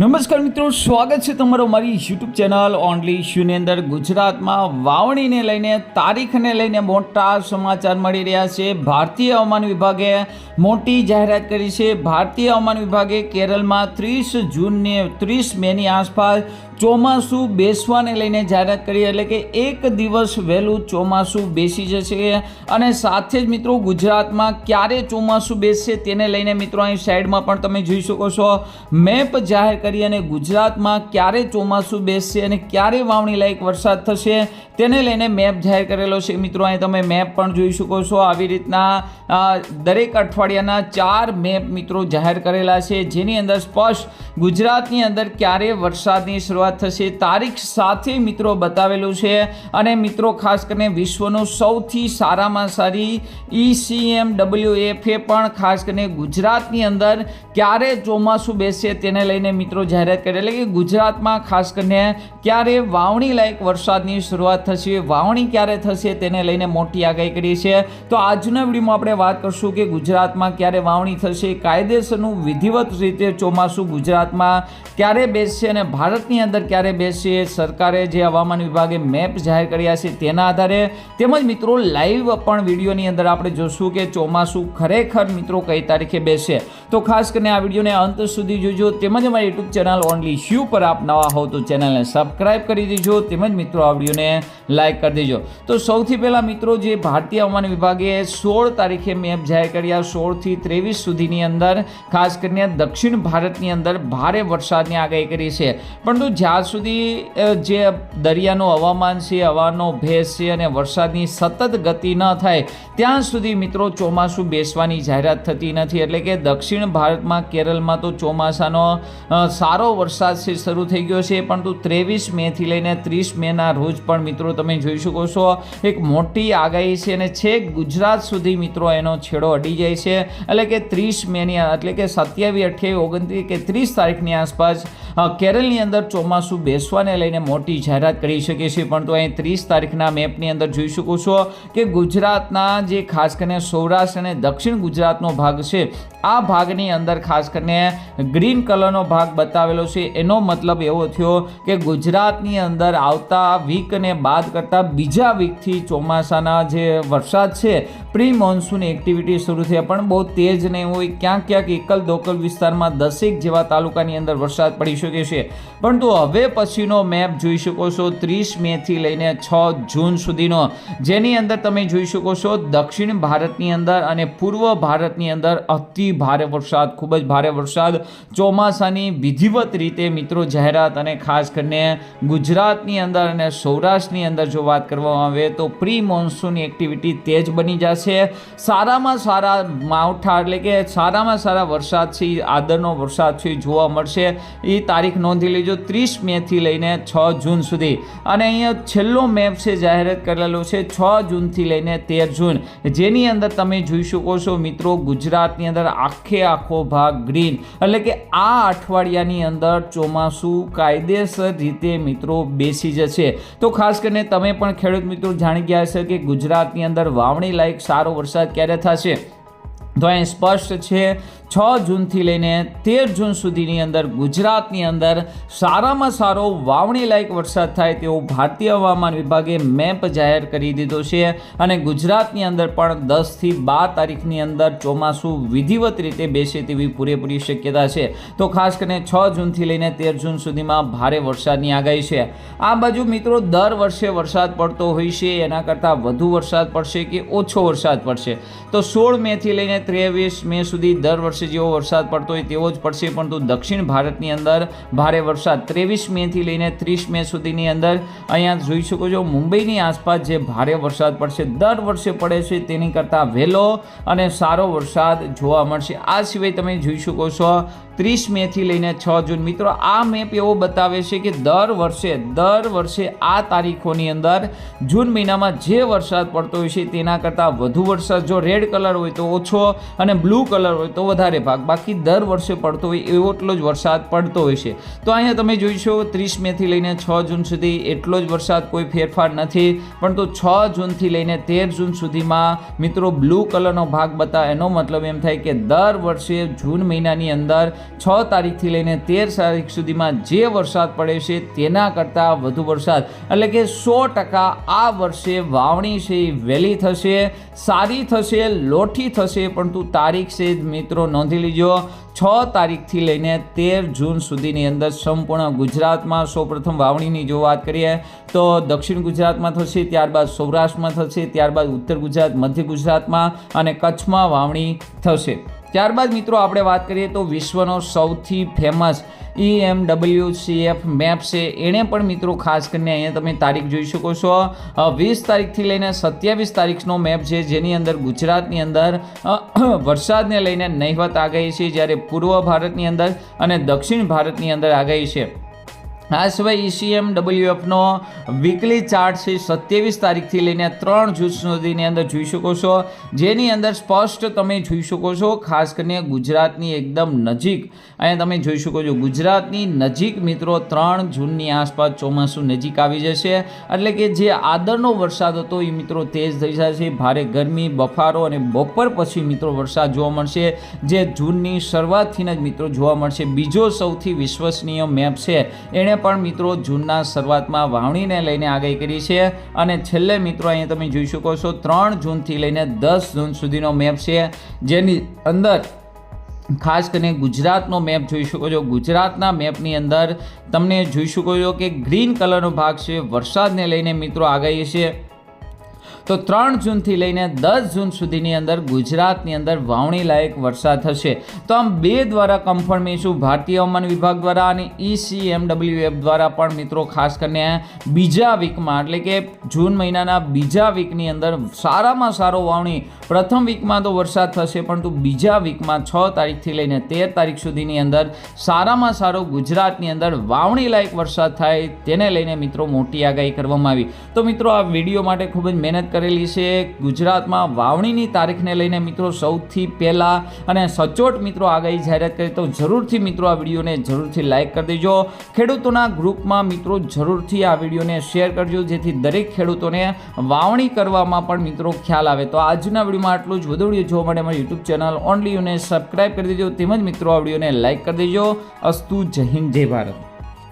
નમસ્કાર મિત્રો, સ્વાગત છે તમારો મારી યુટ્યુબ ચેનલ ઓનલી ઇશ્યુની અંદર. ગુજરાતમાં વાવણીને લઈને, તારીખને લઈને મોટા સમાચાર મળી રહ્યા છે. ભારતીય હવામાન વિભાગે મોટી જાહેરાત કરી છે. ભારતીય હવામાન વિભાગે કેરળમાં ત્રીસ જૂનને ત્રીસ મેની આસપાસ ચોમાસું બેસવાને લઈને જાહેરાત કરી એટલે કે એક દિવસ વહેલું ચોમાસું બેસી જશે. અને સાથે જ મિત્રો ગુજરાતમાં ક્યારે ચોમાસું બેસશે તેને લઈને મિત્રો અહીં સાઈડમાં પણ તમે જોઈ શકો છો. મેપ જાહેર કરી અને ગુજરાતમાં ક્યારે ચોમાસું બેસશે અને ક્યારે વાવણી લાયક વરસાદ થશે તેને લઈને મેપ જાહેર કરેલો છે. મિત્રો અહીં તમે મેપ પણ જોઈ શકો છો. આવી રીતના દરેક અઠવાડિયાના ચાર મેપ મિત્રો જાહેર કરેલા છે. જેની અંદર સ્પષ્ટ ગુજરાતની અંદર ક્યારે વરસાદની શરૂઆત થશે. તારીખ સાથે મિત્રો બતાવેલું છે અને મિત્રો ખાસ કરીને વિશ્વનું સૌથી સારામાં સારી ઈસીએમ ડબલ્યુ એફ એ પણ ખાસ કરીને ગુજરાતની અંદર ક્યારે ચોમાસું બેસશે તેને લઈને મિત્રો જાહેરાત કરી. એટલે કે ગુજરાતમાં ખાસ કરીને ક્યારે વાવણી લાયક વરસાદની શરૂઆત થશે, વાવણી ક્યારે થશે તેને લઈને મોટી આગાહી કરી છે. તો આજના વિડીયોમાં આપણે વાત કરશું કે ગુજરાતમાં ક્યારે વાવણી થશે, કાયદેસરનું વિધિવત રીતે ચોમાસું ગુજરાતમાં ક્યારે બેસશે અને ભારતની અંદર ક્યારે બેસીએ, સરકારે જે હવામાન વિભાગે મેપ જાહેર કર્યા છે તેના આધારે તેમજ મિત્રો લાઈવ પણ વિડીયોની અંદર આપણે જોશું કે ચોમાસું ખરેખર મિત્રો કઈ તારીખે બેસે. તો ખાસ કરીને આ વિડીયોને અંત સુધી જોજો તેમજ અમારી યુટ્યુબ ચેનલ ઓનલી શ્યુ પર આપ નવા હો તો ચેનલને સબસ્ક્રાઈબ કરી દેજો તેમજ મિત્રો આ વિડીયોને લાઈક કરી દેજો. તો સૌથી પહેલાં મિત્રો જે ભારતીય હવામાન વિભાગે સોળ તારીખે મેપ જાહેર કર્યા સોળથી ત્રેવીસ સુધીની અંદર ખાસ કરીને દક્ષિણ ભારતની અંદર ભારે વરસાદની આગાહી કરી છે. પરંતુ જ્યાં સુધી જે દરિયાનું હવામાન છે, હવાનો ભેજ છે અને વરસાદની સતત ગતિ ન થાય, ત્યાં સુધી મિત્રો ચોમાસું બેસવાની જાહેરાત થતી નથી. એટલે કે દક્ષિણ ભારતમાં, કેરળમાં તો ચોમાસાનો સારો વરસાદ છે, શરૂ થઈ ગયો છે. પરંતુ ત્રેવીસ મેથી લઈને ત્રીસ મેના રોજ પણ મિત્રો તમે જોઈ શકો છો, એક મોટી આગાહી છે અને છેક ગુજરાત સુધી મિત્રો એનો છેડો અડી જાય છે. એટલે કે ત્રીસ મેની, એટલે કે સત્યાવીસ અઠ્યાવીસ, ઓગણત્રીસ કે ત્રીસ તારીખની આસપાસ કેરળની અંદર ચોમાસું બેસવાને લઈને મોટી જાહેરાત કરી શકે છે, પરંતુ અહીં ત્રીસ તારીખના મેપની અંદર જોઈ શકો છો કે ગુજરાતના જે ખાસ કરીને સૌરાષ્ટ્ર અને દક્ષિણ ગુજરાતનો ભાગ છે, આ ભાગની અંદર ખાસ કરીને ગ્રીન કલરનો ભાગ બતાવેલો છે. એનો મતલબ એવો થયો કે ગુજરાતની અંદર આવતા વીકને બાદ કરતાં બીજા વીકથી ચોમાસાના જે વરસાદ છે પ્રી મોન્સૂન એક્ટિવિટી શરૂ થયા, પણ બહુ તેજ નહીં હોય. ક્યાંક ક્યાંક એકલ દોકલ વિસ્તારમાં દસેક જેવા તાલુકાની અંદર વરસાદ પડી શકે છે. પરંતુ હવે પછીનો મેપ જોઈ શકો છો, ત્રીસ મેથી લઈને છ જૂન સુધીનો. જેની અંદર તમે જોઈ શકો છો, દક્ષિણ ભારતની અંદર અને પૂર્વ ભારતની અંદર અતિ ભારે વરસાદ, ખૂબ જ ભારે વરસાદ. ચોમાસાની વિધિવત રીતે મિત્રો જાહેરાત અને ખાસ કરીને ગુજરાતની અંદર અને સૌરાષ્ટ્રની અંદર જો વાત કરવામાં આવે તો પ્રી મોન્સૂન એક્ટિવિટી તેજ બની જશે. સારામાં સારા માવઠા, એટલે કે સારામાં સારા વરસાદ છે ઈ આદરનો વરસાદ છે જોવા મળશે. એ તારીખ નોંધી લેજો, ત્રીસ મેથી લઈને છ જૂન સુધી. અને અહીંયા છેલ્લો મેપ છે, જાહેરાત કરેલો છે, છ જૂનથી લઈને તેર જૂન. જેની અંદર તમે જોઈ શકો છો, મિત્રો, ગુજરાતની અંદર આખે આખો ભાગ ગ્રીન. એટલે કે આ અઠવાડિયાની અંદર ચોમાસું કાયદેસર રીતે, મિત્રો, બેસી જશે. તો ખાસ કરીને તમે પણ ખેડૂત મિત્રો જાણી ગયા હશે કે ગુજરાતની અંદર વાવણી લાયક સારો વરસાદ ક્યારે થશે? તો અહીં સ્પષ્ટ છે છ જૂનથી લઈને તેર જૂન સુધીની અંદર ગુજરાતની અંદર સારામાં સારો વાવણી લાયક વરસાદ થાય તેવો ભારતીય હવામાન વિભાગે મેપ જાહેર કરી દીધો છે અને ગુજરાતની અંદર પણ દસથી બાર તારીખની અંદર ચોમાસું વિધિવત રીતે બેસે તેવી પૂરેપૂરી શક્યતા છે. તો ખાસ કરીને છ જૂનથી લઈને તેર જૂન સુધીમાં ભારે વરસાદની આગાહી છે. આ બાજુ મિત્રો દર વર્ષે વરસાદ પડતો હોય છે, એના કરતાં વધુ વરસાદ પડશે કે ઓછો વરસાદ પડશે? તો સોળ મેથી લઈને ત્રેવીસ મે સુધી દર વર્ષે જેવો વરસાદ પડતો હોય તેવો જ પડશે, પરંતુ દક્ષિણ ભારતની અંદર ભારે વરસાદ. ત્રેવીસ મેથી લઈને ત્રીસ મે સુધીની અંદર અહીંયા જોઈ શકો છો, મુંબઈની આસપાસ જે ભારે વરસાદ પડશે, દર વર્ષે પડે છે તેની કરતાં વહેલો અને સારો વરસાદ જોવા મળશે. આ સિવાય તમે જોઈ શકો છો, ત્રીસ મેથી લઈને છ જૂન. મિત્રો, આ મેપ એવો બતાવે છે કે દર વર્ષે દર વર્ષે આ તારીખોની અંદર જૂન મહિનામાં જે વરસાદ પડતો હોય છે તેના કરતાં વધુ વરસાદ. જો રેડ કલર હોય તો ઓછો અને બ્લુ કલર હોય તો વધારે ભાગ, બાકી દર વર્ષે પડતો હોય એવો એટલો જ વરસાદ પડતો હોય છે. તો અહીંયા તમે જોઈશો, ત્રીસ મેથી લઈને છ જૂન સુધી એટલો જ વરસાદ કોઈ ફેરફાર નથી પરંતુ છ જૂનથી લઈને તેર જૂન સુધીમાં મિત્રો બ્લુ કલરનો ભાગ બતા, એનો મતલબ એમ થાય કે દર વર્ષે જૂન મહિનાની અંદર છ તારીખથી લઈને તેર તારીખ સુધીમાં જે વરસાદ પડે છે તેના કરતાં વધુ વરસાદ. એટલે કે સો ટકા આ વર્ષે વાવણી છે એ વહેલી થશે, સારી થશે, લોઠી થશે પરંતુ તારીખ છે મિત્રો નોંધી લીજો. છ તારીખથી લઈને તેર જૂન સુધીની અંદર સંપૂર્ણ ગુજરાતમાં સૌપ્રથમ વાવણીની જો વાત કરીએ, તો દક્ષિણ ગુજરાતમાં થશે, ત્યારબાદ સૌરાષ્ટ્રમાં થશે, ત્યારબાદ ઉત્તર ગુજરાત, મધ્ય ગુજરાતમાં અને કચ્છમાં વાવણી થશે. ત્યારબાદ મિત્રો આપણે વાત કરીએ તો વિશ્વનો સૌથી famous E M W C F map છે. એણે પણ મિત્રો ખાસ કરીને અહીંયા તમે તારીખ જોઈ શકો છો. વીસ તારીખથી લઈને સત્યાવીસ તારીખનો મેપ છે, જેની અંદર ગુજરાતની અંદર વરસાદને લઈને નહિવત આગાહી છે, જ્યારે પૂર્વ ભારતની અંદર અને દક્ષિણ ભારતની અંદર આગાહી છે. આ સિવાય ઈસીએમ ડબલ્યુએફનો વીકલી ચાર્ટ છે સત્યાવીસ તારીખથી લઈને ત્રણ જૂન સુધીની અંદર જોઈ શકો છો. જેની અંદર સ્પષ્ટ તમે જોઈ શકો છો, ખાસ કરીને ગુજરાતની એકદમ નજીક. અહીંયા તમે જોઈ શકો છો, ગુજરાતની નજીક મિત્રો ત્રણ જૂનની આસપાસ ચોમાસું નજીક આવી જશે. એટલે કે જે આદરનો વરસાદ હતો એ મિત્રો તેજ થઈ જશે. ભારે ગરમી, બફારો અને બપોર પછી મિત્રો વરસાદ જોવા મળશે. જે જૂનની શરૂઆતથી જ મિત્રો જોવા મળશે. બીજો સૌથી વિશ્વસનીય મેપ છે, એણે પણ મિત્રો જૂનના શરૂઆતમાં વાવણીને લઈને આગાહી કરી છે અને છેલ્લે મિત્રો અહીંયા તમે જોઈ શકો છો, ત્રણ જૂનથી લઈને દસ જૂન સુધીનો મેપ છે. જેની અંદર ખાસ કરીને ગુજરાતનો મેપ જોઈ શકો છો. ગુજરાતના મેપની અંદર તમને જોઈ શકો છો કે ગ્રીન કલરનો ભાગ છે, વરસાદને લઈને મિત્રો આગાહી છે. તો ત્રણ જૂનથી લઈને દસ જૂન સુધીની અંદર ગુજરાતની અંદર વાવણી લાયક વરસાદ થશે. તો આમ બે દ્વારા કન્ફર્મેશન ભારતીય હવામાન વિભાગ દ્વારા અને ઈસીએમડબલ્યુ ઈસીએમડબ્લ્યુએફ દ્વારા પણ મિત્રો ખાસ કરીને બીજા વીકમાં, એટલે કે જૂન મહિનાના બીજા વીકની અંદર સારામાં સારો વાવણી. પ્રથમ વીકમાં તો વરસાદ થશે, પરંતુ બીજા વીકમાં છ તારીખથી લઈને તેર તારીખ સુધીની અંદર સારામાં સારો ગુજરાતની અંદર વાવણી લાયક વરસાદ થાય, તેને લઈને મિત્રો મોટી આગાહી કરવામાં આવી. તો મિત્રો, આ વીડિયો માટે ખૂબ જ મહેનત કરેલી છે. ગુજરાતમાં વાવણીની તારીખને લઈને મિત્રો સૌથી પહેલાં અને સચોટ મિત્રો આગાહી જાહેરાત કરી, તો જરૂરથી મિત્રો આ વિડીયોને જરૂરથી લાઇક કરી દેજો. ખેડૂતોના ગ્રુપમાં મિત્રો જરૂરથી આ વિડીયોને શેર કરજો, જેથી દરેક ખેડૂતોને વાવણી કરવામાં પણ મિત્રો ખ્યાલ આવે. તો આજના વિડીયોમાં આટલું જ. વધુ વીડિયો જોવા માટે મારી યુટ્યુબ ચેનલ ઓનલી યુને સબસ્ક્રાઇબ કરી દેજો. તેમજ મિત્રો આ વિડીયોને લાઇક કરી દેજો. અસ્તુ જય હિન્દ, જય ભારત.